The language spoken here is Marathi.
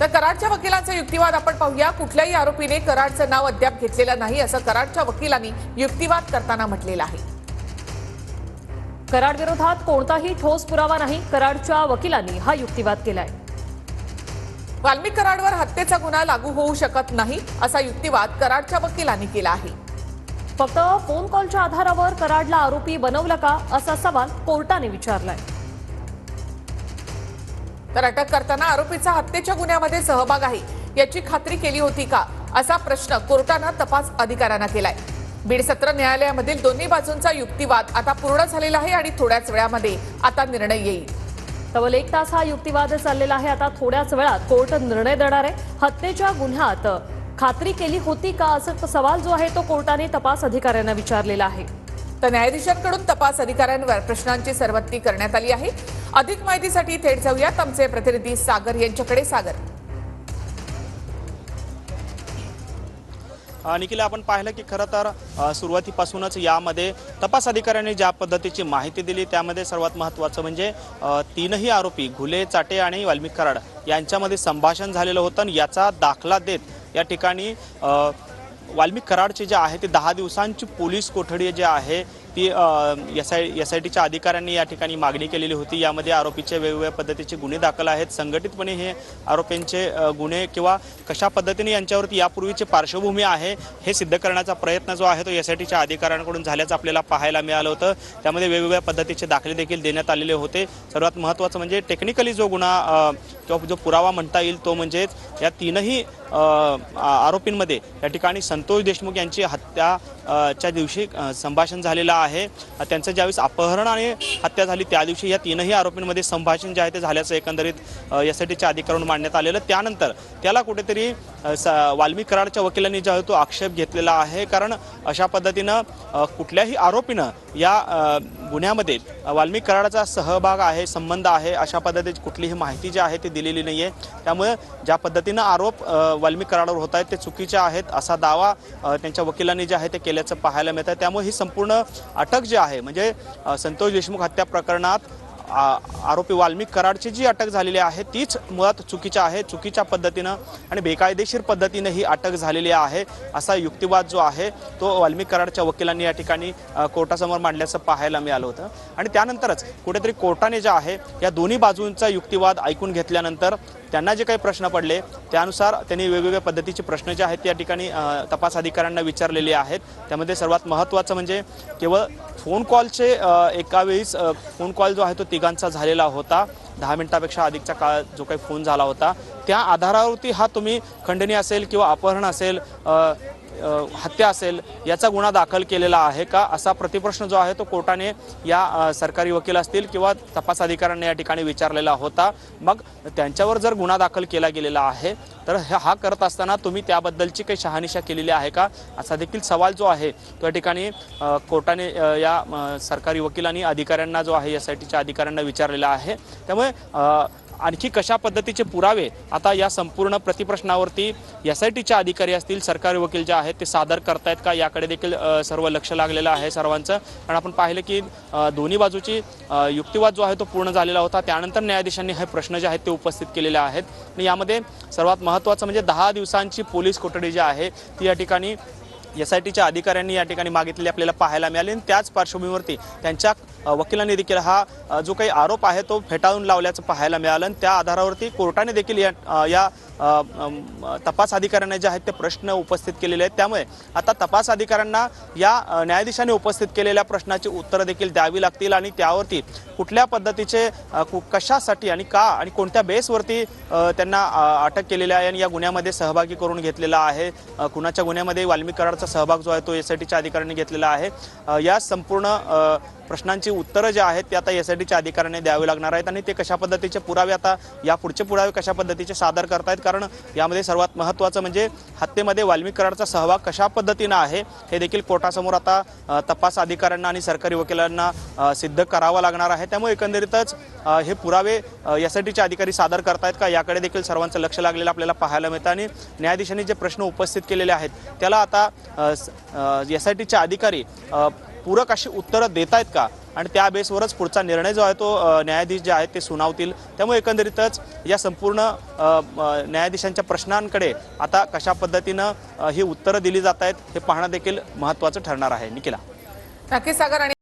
तर कराडच्या वकिलांचा युक्तिवाद आपण पाहूया. कुठल्याही आरोपीने कराडचं नाव अद्याप घेतलेलं नाही असं कराडच्या वकिलांनी युक्तिवाद करताना म्हटलेलं आहे. कराड विरोधात कोणताही ठोस पुरावा नाही कराडच्या वकिलांनी हा युक्तिवाद केलाय. वाल्मिक कराडवर हत्येचा गुन्हा लागू होऊ शकत नाही असा युक्तिवाद कराडच्या वकिलांनी केला आहे. फक्त फोन कॉलच्या आधारावर कराडला आरोपी बनवलं का असा सवाल कोर्टाने विचारलाय. तर अटक करताना आरोपीचा हत्येच्या गुन्ह्यामध्ये सहभाग आहे याची खात्री केली होती का असा प्रश्न कोर्टानं तपास अधिकाऱ्यांना केलाय. बीड सत्र न्यायालयामधील दोन्ही बाजूंचा युक्तिवाद आता पूर्ण झालेला आहे आणि थोड्याच वेळामध्ये आता निर्णय येईल. तब्बल एक तास हा युक्तिवाद चाललेला आहे. आता थोड्याच वेळात कोर्ट निर्णय देणार आहे. हत्येच्या गुन्ह्यात खात्री केली होती का असा सवाल जो आहे तो कोर्टाने तपास अधिकाऱ्यांना विचारलेला आहे. तर न्यायाधीशांकडून तपास अधिकाऱ्यांवर प्रश्नांची सरबत्ती करण्यात आली आहे. अधिक माहितीसाठी थेट जाऊयात. आमचे प्रतिनिधी सागर यांच्याकडे. सागर. निखिल आपण पाहिलं की खरं तर सुरुवातीपासूनच यामध्ये तपास अधिकाऱ्यांनी ज्या पद्धतीची माहिती दिली त्यामध्ये सर्वात महत्त्वाचं म्हणजे तीनही आरोपी घुले चाटे आणि वाल्मिक कराड यांच्यामध्ये संभाषण झालेलं होतं आणि याचा दाखला देत या ठिकाणी वाल्मिक कराडचे जे आहे ते दहा दिवसांची पोलीस कोठडी जे आहे ती एस आय एस आय टीच्या अधिकाऱ्यांनी या ठिकाणी मागणी केलेली होती. यामध्ये आरोपीचे वेगवेगळ्या पद्धतीचे गुन्हे दाखल आहेत. संघटितपणे हे आरोपींचे गुन्हे किंवा कशा पद्धतीने यांच्यावरती यापूर्वीची पार्श्वभूमी आहे हे सिद्ध करण्याचा प्रयत्न जो आहे तो एस आय टीच्या अधिकाऱ्यांकडून झाल्याचं आपल्याला पाहायला मिळालं होतं. त्यामध्ये वेगवेगळ्या पद्धतीचे दाखले देखील देण्यात आलेले होते. सर्वात महत्त्वाचं म्हणजे टेक्निकली जो गुन्हा किंवा जो पुरावा म्हणता येईल तो म्हणजेच या तीनही आरोपींमध्ये या ठिकाणी संतोष देशमुख यांची हत्या च्या दिवशी संभाषण झालेलं आहे. त्यांचं ज्यावेळेस अपहरण आणि हत्या झाली त्या दिवशी या तीनही आरोपींमध्ये संभाषण जे आहे ते झाल्याचं एकंदरीत एस आय टीच्या मांडण्यात आलेलं. त्यानंतर त्याला कुठेतरी स- वाल्मिक कराडच्या वकिलांनी जो आहे तो आक्षेप घेतलेला आहे. कारण अशा पद्धतीनं कुठल्याही आरोपीनं या गुन्ह्यामध्ये अ, वाल्मिक कराडाचा सहभाग आहे संबंध आहे अशा पद्धतीची कुठलीही माहिती जी आहे ती दिलेली नाही आहे त्यामुळे ज्या पद्धतीनं आरोप वाल्मिक कराडावर होत आहेत ते चुकीचे आहेत असा दावा त्यांच्या वकिलांनी जे आहे ते केल्याचं पाहायला मिळतं त्यामुळे ही संपूर्ण अटक जी आहे म्हणजे संतोष देशमुख हत्या प्रकरणात आरोपी वाल्मिक कराडची जी अटक झालेली आहे तीच मुळात चुकीच्या आहे. चुकीच्या पद्धतीनं आणि बेकायदेशीर पद्धतीनं ही अटक झालेली आहे. असा युक्तिवाद जो आहे तो वाल्मिक कराडच्या वकिलांनी या ठिकाणी कोर्टासमोर मांडल्याचं पाहायला मिळालं होतं. आणि त्यानंतरच कुठेतरी कोर्टाने जे आहे या दोन्ही बाजूंचा युक्तिवाद ऐकून घेतल्यानंतर त्यांना जे काही प्रश्न पडले त्यानुसार त्यांनी वेगवेगळ्या पद्धतीचे प्रश्न जे आहेत त्या ठिकाणी तपास अधिकाऱ्यांना विचारलेले आहेत. त्यामध्ये सर्वात महत्त्वाचं म्हणजे केवळ फोन कॉलचे एका वेळीस फोन कॉल जो आहे तो तिघांचा झालेला होता. दहा मिनिटापेक्षा अधिकचा काळ जो काही फोन झाला होता. त्या आधारावरती हा तुम्ही खंडणी असेल किंवा अपहरण असेल हत्या असेल याचा गुन्हा दाखल केलेला आहे का? असा प्रतिप्रश्न जो आहे तो कोर्टाने या सरकारी वकील असतील किंवा तपास अधिकाऱ्यांना या ठिकाणी विचारलेला होता. मग त्यांच्यावर जर गुन्हा दाखल केला गेलेला आहे तर हे- हा करत असताना तुम्ही त्याबद्दलची काही शहानिशा केलेली आहे का? असा देखील सवाल जो आहे तो या ठिकाणी कोर्टाने या सरकारी वकिलांनी अधिकाऱ्यांना जो आहे एस आय टीच्या अधिकाऱ्यांना विचारलेला आहे. त्यामुळे आणखी कशा पद्धतीचे पुरावे आता या संपूर्ण प्रतिप्रश्नावरती एस आय टीच्या अधिकारी असतील सरकारी वकील जे आहेत ते सादर करतायत का? याकडे देखील सर्व लक्ष लागलेलं आहे सर्वांचं. कारण आपण पाहिलं की दोन्ही बाजूची युक्तिवाद जो आहे तो पूर्ण झालेला होता. त्यानंतर न्यायाधीशांनी हे प्रश्न जे आहेत ते उपस्थित केलेले आहेत. आणि यामध्ये सर्वात महत्त्वाचं म्हणजे दहा दिवसांची पोलीस कोठडी जी आहे ती या ठिकाणी एस आय टीच्या अधिकाऱ्यांनी या ठिकाणी मागितलेली आपल्याला पाहायला मिळाली आणि त्याच पार्श्वभूमीवरती त्यांच्या वकिलांनी देखील हा जो काही आरोप आहे तो फेटाळून लावल्याचं पाहायला मिळालं आणि त्या आधारावरती कोर्टाने देखील या या तपास अधिकाऱ्यांना जे आहेत ते प्रश्न उपस्थित केलेले आहेत. त्यामुळे आता तपास अधिकाऱ्यांना या न्यायाधीशाने न्यायाधीशांनी उपस्थित केलेल्या प्रश्नाची उत्तरं देखील द्यावी लागतील आणि त्यावरती कुठल्या पद्धतीचे कु- कशासाठी आणि का आणि कोणत्या बेसवरती त्यांना अटक केलेली आहे आणि या गुन्ह्यामध्ये सहभागी करून घेतलेला आहे कुणाच्या गुन्ह्यामध्ये वाल्मिक कराडचा सहभाग जो आहे तो एस आय टीच्या अधिकाऱ्यांनी घेतलेला आहे. या संपूर्ण प्रश्नांची उत्तरं जे आहेत ते आता एस आय टीच्या अधिकाऱ्यांनी द्यावी लागणार आहेत आणि ते कशा पद्धतीचे पुरावे आता या पुढचे पुरावे कशा पद्धतीचे सादर करतायत? कारण यामध्ये सर्वात महत्त्वाचं म्हणजे हत्येमध्ये वाल्मिक कराडचा सहभाग कशा पद्धतीनं आहे हे देखील कोर्टासमोर आता तपास अधिकाऱ्यांना आणि सरकारी वकिलांना सिद्ध करावं लागणार आहे. त्यामुळे एकंदरीतच हे पुरावे एस आय टीचे अधिकारी सादर करतायत का याकडे देखील सर्वांचं लक्ष लागलेलं आपल्याला पाहायला मिळतं. आणि न्यायाधीशांनी जे प्रश्न उपस्थित केलेले आहेत त्याला आता एस आय टीचे अधिकारी पूरक अशी उत्तरं देत आहेत का? आणि त्या बेसवरच पुढचा निर्णय जो आहे तो न्यायाधीश जे आहेत ते सुनावतील. त्यामुळे एकंदरीतच या संपूर्ण न्यायाधीशांच्या प्रश्नांकडे आता कशा पद्धतीनं ही उत्तरं दिली जात आहेत हे पाहणं देखील महत्त्वाचं ठरणार आहे. निखिला. नक्कीच सागर आणि